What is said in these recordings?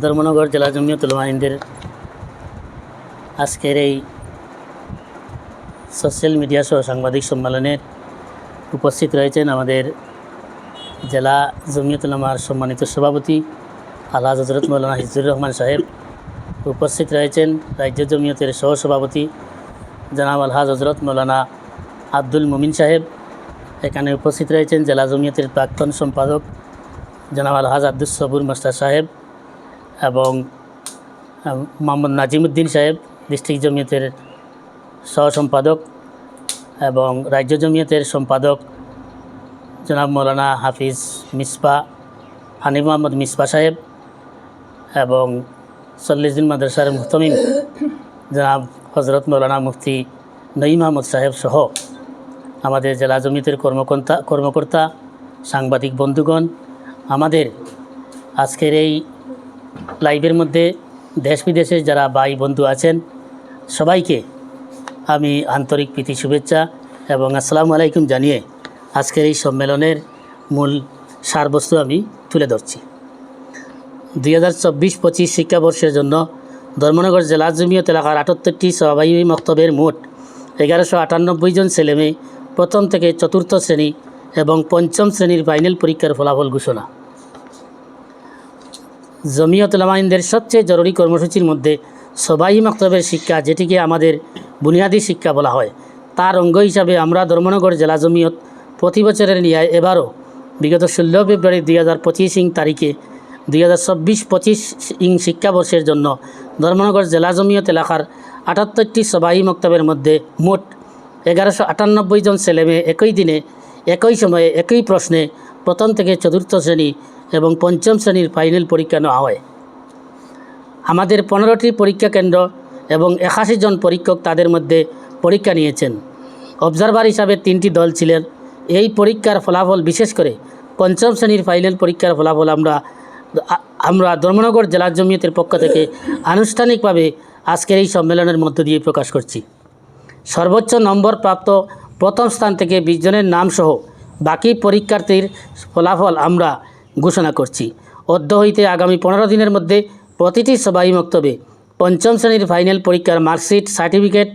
ধর্মনগর জেলা জমিয়তুল মাহিনদের আজকের এই সোশ্যাল মিডিয়া সহ সাংবাদিক সম্মেলনের উপস্থিত রয়েছেন আমাদের জেলা জমিয়তুলামার সম্মানিত সভাপতি আল্লাহ হজরত মৌলানা হিজুর রহমান সাহেব। উপস্থিত রয়েছেন রাজ্য জমিয়তের সহসভাপতি জনাব আলহাজ হজরত মৌলানা আব্দুল মুমিন সাহেব। এখানে উপস্থিত রয়েছেন জেলা জমিয়তের প্রাক্তন সম্পাদক জনাব আলহাজ আব্দুল সবুর মাস্টার সাহেব। এবং মোহাম্মদ নাজিমুদ্দিন সাহেব, ডিস্ট্রিক্ট জমিয়তের সহ সম্পাদক এবং রাজ্য জমিয়তের সম্পাদক, জনাব মৌলানা হাফিজ মিসপা হানিফ মোহাম্মদ মিসপা সাহেব এবং চল্লিশ দিন মাদ্রাসার মুহতমিম জনাব হজরত মৌলানা মুফতি নঈম আহমদ সাহেব সহ আমাদের জেলা জমিয়তের কর্মকর্তা কর্মকর্তা, সাংবাদিক বন্ধুগণ, আমাদের আজকের এই লাইভের মধ্যে দেশ বিদেশে যারা ভাই বন্ধু আছেন, সবাইকে আমি আন্তরিক প্রীতি শুভেচ্ছা এবং আসসালামু আলাইকুম জানিয়ে আজকের এই সম্মেলনের মূল সারবস্তু আমি তুলে ধরছি। দুই হাজার চব্বিশ পঁচিশ শিক্ষাবর্ষের জন্য ধর্মনগর জেলা জমিয়ত এলাকার আটাত্তরটি সহবাহী মক্তবের মোট এগারোশো আটানব্বই জন ছেলেমেয়ে প্রথম থেকে চতুর্থ শ্রেণি এবং পঞ্চম শ্রেণির ফাইনাল পরীক্ষার ফলাফল ঘোষণা। জমিয়ত লামাইনদের সবচেয়ে জরুরি কর্মসূচির মধ্যে সবাই মক্তবের শিক্ষা, যেটিকে আমাদের বুনিয়াদী শিক্ষা বলা হয়। তার অঙ্গ হিসাবে আমরা ধর্মনগর জেলা জমিয়ত প্রতি বছরের ন্যায় এবারও বিগত ষোলো ফেব্রুয়ারি দুই হাজার পঁচিশ ইং তারিখে দুই হাজার চব্বিশ পঁচিশ ইং শিক্ষাবর্ষের জন্য ধর্মনগর জেলা জমিয়ত এলাকার আটাত্তরটি সবাই মক্তবের মধ্যে মোট এগারোশো আটানব্বই জন ছেলেমেয়ে একই দিনে, একই সময়ে, একই প্রশ্নে প্রথম থেকে চতুর্থ শ্রেণি এবং পঞ্চম শ্রেণির ফাইনাল পরীক্ষা নেওয়া হয়। আমাদের পনেরোটি পরীক্ষা কেন্দ্র এবং একাশি জন পরীক্ষক তাদের মধ্যে পরীক্ষা নিয়েছেন। অবজারভার হিসাবে তিনটি দল ছিলেন। এই পরীক্ষার ফলাফল, বিশেষ করে পঞ্চম শ্রেণির ফাইনাল পরীক্ষার ফলাফল আমরা আমরা ধর্মনগর জেলা জমিয়তের পক্ষ থেকে আনুষ্ঠানিকভাবে আজকের এই সম্মেলনের মধ্য দিয়ে প্রকাশ করছি। সর্বোচ্চ নম্বর প্রাপ্ত প্রথম স্থান থেকে বিশ জনের নামসহ বাকি পরীক্ষার্থীর ফলাফল আমরা ঘোষণা করছি। অদ্য হইতে আগামী পনেরো দিনের মধ্যে প্রতিটি সবাই মক্তবে। পঞ্চম শ্রেণির ফাইনাল পরীক্ষার মার্কশিট, সার্টিফিকেট,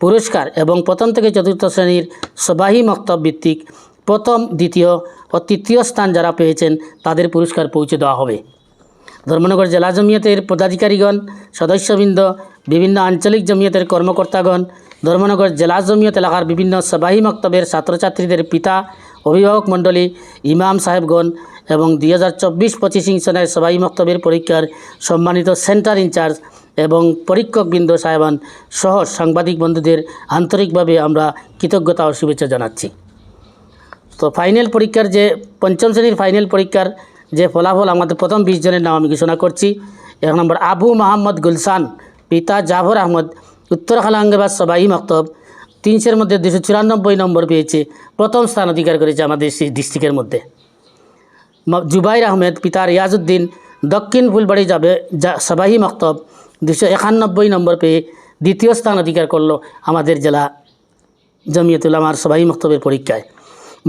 পুরস্কার এবং প্রথম থেকে চতুর্থ শ্রেণির সবাহী মক্তব ভিত্তিক প্রথম, দ্বিতীয় ও তৃতীয় স্থান যারা পেয়েছেন তাদের পুরস্কার পৌঁছে দেওয়া হবে। ধর্মনগর জেলা জমিয়তের পদাধিকারীগণ, সদস্যবৃন্দ, বিভিন্ন আঞ্চলিক জমিয়তের কর্মকর্তাগণ, ধর্মনগর জেলা জমিয়ত এলাকার বিভিন্ন সবাহী মক্তবের ছাত্রছাত্রীদের পিতা, অভিভাবক মণ্ডলী, ইমাম সাহেবগণ এবং দুই হাজার চব্বিশ পঁচিশ সনের সবাই মক্তবের পরীক্ষার সম্মানিত সেন্টার ইনচার্জ এবং পরীক্ষকবৃন্দ সাহেবান সহ সাংবাদিক বন্ধুদের আন্তরিকভাবে আমরা কৃতজ্ঞতা ও শুভেচ্ছা জানাচ্ছি। তো ফাইনাল পরীক্ষার যে, পঞ্চম শ্রেণির ফাইনাল পরীক্ষার যে ফলাফল আমাদের প্রথম বিশ জনের নাম আমি ঘোষণা করছি। এক নম্বর, আবু মাহমদ গুলসান পিতা জাফর আহমদ, উত্তর খালাঙ্গেবাদ সবাই মক্তব। তিনশের মধ্যে দুশো চুরানব্বই নম্বর পেয়েছে, প্রথম স্থান অধিকার করেছে আমাদের সেই ডিস্ট্রিক্টের মধ্যে। জুবাইর আহমেদ, পিতা রিয়াজউদ্দিন, দক্ষিণ ফুলবাড়ি যাবে সবাহি মক্তব দুশো একানব্বই নম্বর পেয়ে দ্বিতীয় স্থান অধিকার করল আমাদের জেলা জমিয়তুল আমার সবাই মক্তবের পরীক্ষায়।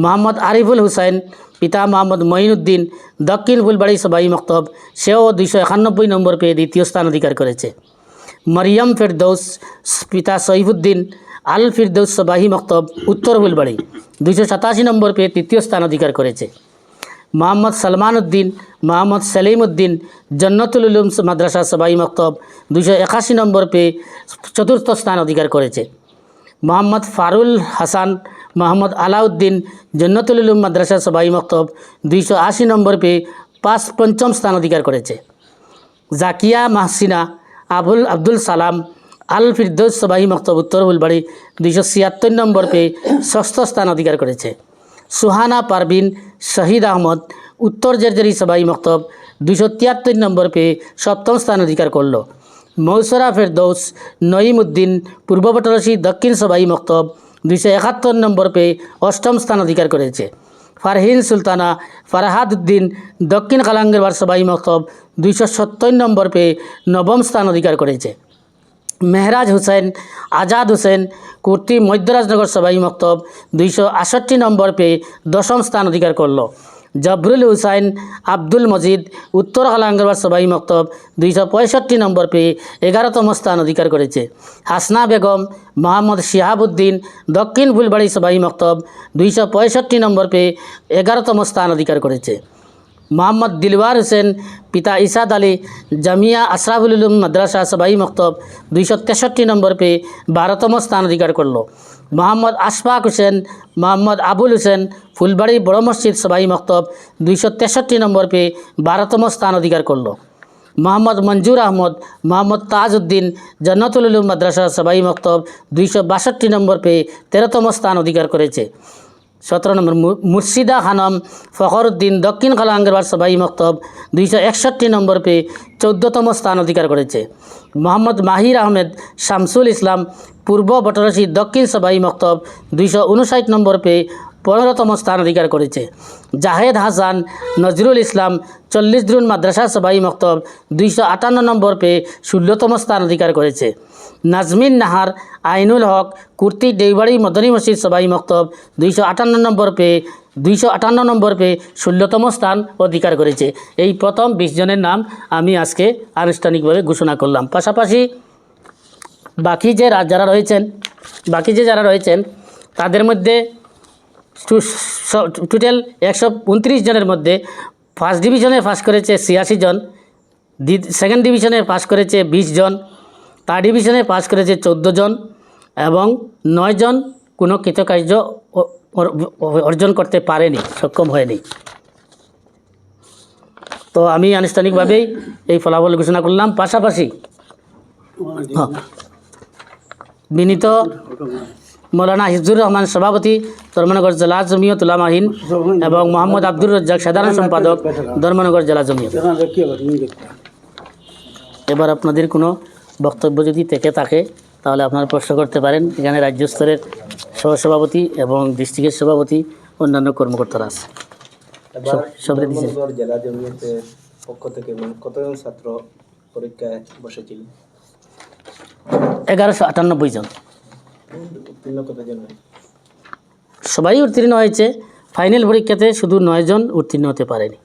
মোহাম্মদ আরিফুল হুসাইন, পিতা মোহাম্মদ মঈনুদ্দিন, দক্ষিণ ফুলবাড়ি সবাই মক্তব, সেও দুইশো একানব্বই নম্বর পেয়ে দ্বিতীয় স্থান অধিকার করেছে। মরিয়ম ফেরদৌস, পিতা সহিবুদ্দিন আল ফিরদৌস সবাহি মক্তব, উত্তর ফুলবাড়ি, দুইশো সাতাশি নম্বর পেয়ে তৃতীয় স্থান অধিকার করেছে। মোহাম্মদ সালমান উদ্দিন মোহাম্মদ সেলিম উদ্দিন জন্নতুল উলুম মাদ্রাসা সবাই মক্তব, দুইশো একাশি নম্বর পেয়ে চতুর্থ স্থান অধিকার করেছে। মোহাম্মদ ফারুল হাসান, মোহাম্মদ আলাউদ্দিন, জন্নতুল উলুম মাদ্রাসা সবাই মক্তব, দুইশো আশি নম্বর পেয়ে পাঁচ পঞ্চম স্থান অধিকার করেছে। জাকিয়া মাহসিনা, আবুল আব্দুল সালাম, আল ফিরদৌস সবাই মক্তব, উত্তর ফুলবাড়ি দুইশো ছিয়াত্তর নম্বর পেয়ে ষষ্ঠ স্থান অধিকার করেছে। সুহানা পারভিন শহীদ আহমদ, উত্তর জেরজেরি সবাই মক্তব, দুইশো তিয়াত্তর নম্বর পেয়ে সপ্তম স্থান অধিকার করল। মৌসরা ফেরদৌস নঈম উদ্দিন পূর্ব পটরসি দক্ষিণ সবাই মক্তব, দুইশো একাত্তর নম্বর পেয়ে অষ্টম স্থান অধিকার করেছে। ফারহিন সুলতানা ফারহাদ উদ্দিন দক্ষিণ কালাঙ্গের সবাই মক্তব, দুইশো সত্তর নম্বর পেয়ে নবম স্থান অধিকার করেছে। মেহরাজ হোসেন, আজাদ হোসেন, কুর্তি মধ্যরাজনগর সবাই মক্তব, দুইশো আষট্টি নম্বর পেয়ে দশম স্থান অধিকার করল। জবরুল হুসাইন, আব্দুল মজিদ, উত্তর হালাঙ্গরবার সবাই মক্তব, দুইশো পঁয়ষট্টি নম্বর পেয়ে এগারোতম স্থান অধিকার করেছে। হাসনা বেগম, মোহাম্মদ শিহাবুদ্দিন, দক্ষিণ ফুলবাড়ি সবাই মক্তব, দুইশো পঁয়ষট্টি নম্বর পেয়ে এগারোতম স্থান অধিকার করেছে। মোহাম্মদ দিলওয়ার হোসেন, পিতা ইসাদ আলী, জামিয়া আশরাফুল উলুম মাদ্রাসা সবাই মক্তব, দুইশো তেষট্টি নম্বর পেয়ে বারোতম স্থান অধিকার করল। মোহাম্মদ আশফাক হোসেন, মোহাম্মদ আবুল হোসেন, ফুলবাড়ি বড় মসজিদ সবাই মক্তব, দুইশো তেষট্টি নম্বর পেয়ে বারোতম স্থান অধিকার করল। মোহাম্মদ মঞ্জুর আহমদ, মোহাম্মদ তাজউদ্দিন, জন্নতুল উলুম মাদ্রাসা সবাই মক্তব, দুইশো বাষট্টি নম্বর পেয়ে তেরোতম স্থান অধিকার করেছে। সতেরো নম্বর মুর্শিদা খানম ফখরুদ্দিন দক্ষিণ খালাঙ্গেরবার সবাই মক্তব দুইশো একষট্টি নম্বর পেয়ে চৌদ্দতম স্থান অধিকার করেছে। মোহাম্মদ মাহির আহমেদ শামসুল ইসলাম পূর্ব বটরসি দক্ষিণ সবাই মক্তব দুইশো উনষাট নম্বর পেয়ে পনেরোতম স্থান অধিকার করেছে। জাহেদ হাসান নজরুল ইসলাম চল্লিশ দ্রুন মাদ্রাসা সবাই মক্তব দুইশো আটান্ন নম্বর পেয়ে ষোলোতম স্থান অধিকার করেছে। নাজমিন নাহার, আইনুল হক, কুর্তি দেওবাড়ি মদনী মসজিদ সবাই মক্তব দুইশো আটান্ন নম্বর পেয়ে দুইশো আটান্ন নম্বর পেয়ে ষোলোতম স্থান অধিকার করেছে। এই প্রথম বিশ জনের নাম আমি আজকে আনুষ্ঠানিকভাবে ঘোষণা করলাম। পাশাপাশি বাকি যে যারা রয়েছেন, বাকি যে যারা রয়েছেন, তাদের মধ্যে টোটাল একশো উনত্রিশ জনের মধ্যে ফার্স্ট ডিভিশনে পাস করেছে ছিয়াশি জন সেকেন্ড ডিভিশনে পাস করেছে বিশ জন থার্ড ডিভিশনে পাস করেছে চোদ্দ জন এবং নয় জন কোনো কৃতকার্য অর্জন করতে পারেনি, সক্ষম হয়নি তো আমি আনুষ্ঠানিকভাবেই এই ফলাফল ঘোষণা করলাম পাশাপাশি হ্যাঁ। বিনীত মৌলানা হিজুর রহমান সভাপতি ধর্মনগর জেলা জমিয়ত উলামাহীন এবং মোহাম্মদ আব্দুর রাজ্জাক সাধারণ সম্পাদক ধর্মনগর জেলা জমিয়ত। এবার আপনাদের কোনো বক্তব্য যদি থেকে থাকে তাহলে আপনারা প্রশ্ন করতে পারেন। এখানে রাজ্য স্তরের সহসভাপতি এবং ডিস্ট্রিক্টের সভাপতি অন্যান্য কর্মকর্তারা আছে। জেলা পক্ষ থেকে মানে কতজন ছাত্র পরীক্ষায় বসেছিল? এগারোশো আটানব্বই জন। সবাই উত্তীর্ণ হয়েছে। ফাইনাল পরীক্ষাতে শুধু নয়জন উত্তীর্ণ হতে পারেনি।